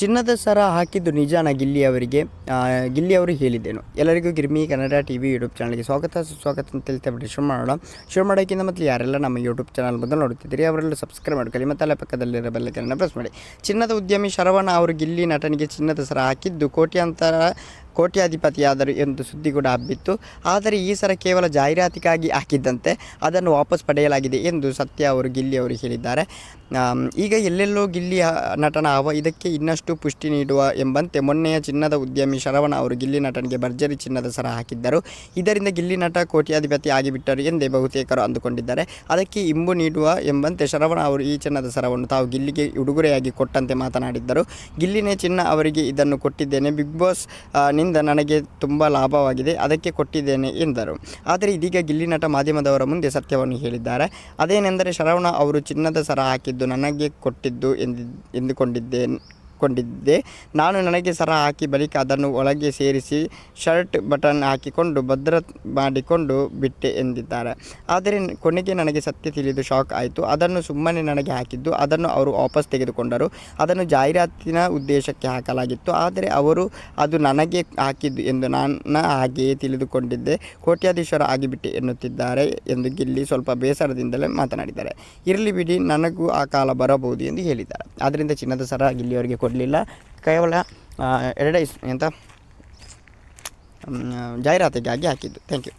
ಚಿನ್ನದ ಸರ ಹಾಕಿದ್ದು ನಿಜಾನ ಗಿಲ್ಲಿ ಅವರಿಗೆ. ಗಿಲ್ಲಿ ಅವರು ಹೇಳಿದ್ದೇನು. ಎಲ್ಲರಿಗೂ Girmi Kannada T V YouTube ಚಾನಲ್ಗೆ ಸ್ವಾಗತ. ಸುಸ್ವಾಗತ ಅಂತ ಹೇಳ್ತಾ ಬಿಟ್ಟು ಶುರು ಮಾಡೋಣ. ಶುರು ಮಾಡೋಕ್ಕಿಂತ ಮೊದಲು ಯಾರೆಲ್ಲ ನಮ್ಮ ಯೂಟ್ಯೂಬ್ ಚಾನಲ್ ಮೊದಲು ನೋಡುತ್ತಿದ್ದೀರಿ ಅವರೆಲ್ಲ ಸಬ್ಸ್ಕ್ರೈಬ್ ಮಾಡ್ಕೊಳ್ಳಿ ಮತ್ತು ಅಲ್ಲೇ ಪಕ್ಕದಲ್ಲಿರೋ ಬೆಲ್ಲೈಕನ್ನ ಪ್ರೆಸ್ ಮಾಡಿ. ಚಿನ್ನದ ಉದ್ಯಮಿ ಶರವಣ ಅವರು ಗಿಲ್ಲಿ ನಟನಿಗೆ ಚಿನ್ನದ ಸರ ಹಾಕಿದ್ದು ಕೋಟ್ಯಾಂತರ ಕೋಟ್ಯಾಧಿಪತಿಯಾದರು ಎಂದು ಸುದ್ದಿ ಕೂಡ ಹಬ್ಬಿತ್ತು. ಆದರೆ ಈ ಸರ ಕೇವಲ ಜಾಹೀರಾತಿಗಾಗಿ ಹಾಕಿದ್ದಂತೆ, ಅದನ್ನು ವಾಪಸ್ ಪಡೆಯಲಾಗಿದೆ ಎಂದು ಸತ್ಯ ಅವರು ಗಿಲ್ಲಿ ಅವರು ಹೇಳಿದ್ದಾರೆ. ಈಗ ಎಲ್ಲೆಲ್ಲೋ ಗಿಲ್ಲಿ ನಟನ ಅವ ಇದಕ್ಕೆ ಇನ್ನಷ್ಟು ಪುಷ್ಟಿ ನೀಡುವ ಎಂಬಂತೆ ಮೊನ್ನೆಯ ಚಿನ್ನದ ಉದ್ಯಮಿ ಶರವಣ ಅವರು ಗಿಲ್ಲಿ ನಟನಿಗೆ ಭರ್ಜರಿ ಚಿನ್ನದ ಸರ ಹಾಕಿದ್ದರು. ಇದರಿಂದ ಗಿಲ್ಲಿ ನಟ ಕೋಟ್ಯಾಧಿಪತಿ ಆಗಿಬಿಟ್ಟರು ಎಂದೇ ಬಹುತೇಕರು ಅಂದುಕೊಂಡಿದ್ದಾರೆ. ಅದಕ್ಕೆ ಇಂಬು ನೀಡುವ ಎಂಬಂತೆ ಶರವಣ ಅವರು ಈ ಚಿನ್ನದ ಸರವನ್ನು ತಾವು ಗಿಲ್ಲಿಗೆ ಉಡುಗೊರೆಯಾಗಿ ಕೊಟ್ಟಂತೆ ಮಾತನಾಡಿದ್ದರು. ಗಿಲ್ಲಿನೇ ಚಿನ್ನ ಅವರಿಗೆ ಇದನ್ನು ಕೊಟ್ಟಿದ್ದೇನೆ. ಬಿಗ್ ಬಾಸ್ನಿಂದ ನನಗೆ ತುಂಬ ಲಾಭವಾಗಿದೆ, ಅದಕ್ಕೆ ಕೊಟ್ಟಿದ್ದೇನೆ ಎಂದರು. ಆದರೆ ಇದೀಗ ಗಿಲ್ಲಿ ನಟ ಮಾಧ್ಯಮದವರ ಮುಂದೆ ಸತ್ಯವನ್ನು ಹೇಳಿದ್ದಾರೆ. ಅದೇನೆಂದರೆ ಶರವಣ ಅವರು ಚಿನ್ನದ ಸರ ಹಾಕಿದ್ದು ನನಗೆ ಕೊಟ್ಟಿದ್ದು ಎಂದು ಎಂದುಕೊಂಡಿದ್ದೇನೆ ಕೊಂಡಿದ್ದೆ ನಾನು ನನಗೆ ಸರ ಹಾಕಿ ಬಳಿಕ ಅದನ್ನು ಒಳಗೆ ಸೇರಿಸಿ ಶರ್ಟ್ ಬಟನ್ ಹಾಕಿಕೊಂಡು ಭದ್ರ ಮಾಡಿಕೊಂಡು ಬಿಟ್ಟೆ ಎಂದಿದ್ದಾರೆ. ಆದರೆ ಕೊನೆಗೆ ನನಗೆ ಸತ್ಯ ತಿಳಿದು ಶಾಕ್ ಆಯಿತು. ಅದನ್ನು ಸುಮ್ಮನೆ ನನಗೆ ಹಾಕಿದ್ದು, ಅದನ್ನು ಅವರು ವಾಪಸ್ ತೆಗೆದುಕೊಂಡರು. ಅದನ್ನು ಜಾಹೀರಾತಿನ ಉದ್ದೇಶಕ್ಕೆ ಹಾಕಲಾಗಿತ್ತು. ಆದರೆ ಅವರು ಅದು ನನಗೆ ಹಾಕಿದ್ದು ಎಂದು ನಾನು ಹಾಗೆಯೇ ತಿಳಿದುಕೊಂಡಿದ್ದೆ. ಕೋಟ್ಯಾಧೀಶ್ವರ ಆಗಿಬಿಟ್ಟೆ ಎನ್ನುತ್ತಿದ್ದಾರೆ ಎಂದು ಗಿಲ್ಲಿ ಸ್ವಲ್ಪ ಬೇಸರದಿಂದಲೇ ಮಾತನಾಡಿದ್ದಾರೆ. ಇರಲಿ ಬಿಡಿ, ನನಗೂ ಆ ಕಾಲ ಬರಬಹುದು ಎಂದು ಹೇಳಿದ್ದಾರೆ. ಆದ್ದರಿಂದ ಚಿನ್ನದ ಸರ ಗಿಲ್ಲಿಯವರಿಗೆ ಕೊಡಲಿಲ್ಲ ಕೇವಲ ಇಸ್- ಎಂತ ಜಾಹೀರಾತಿಗಾಗಿ ಹಾಕಿದ್ದು. Thank you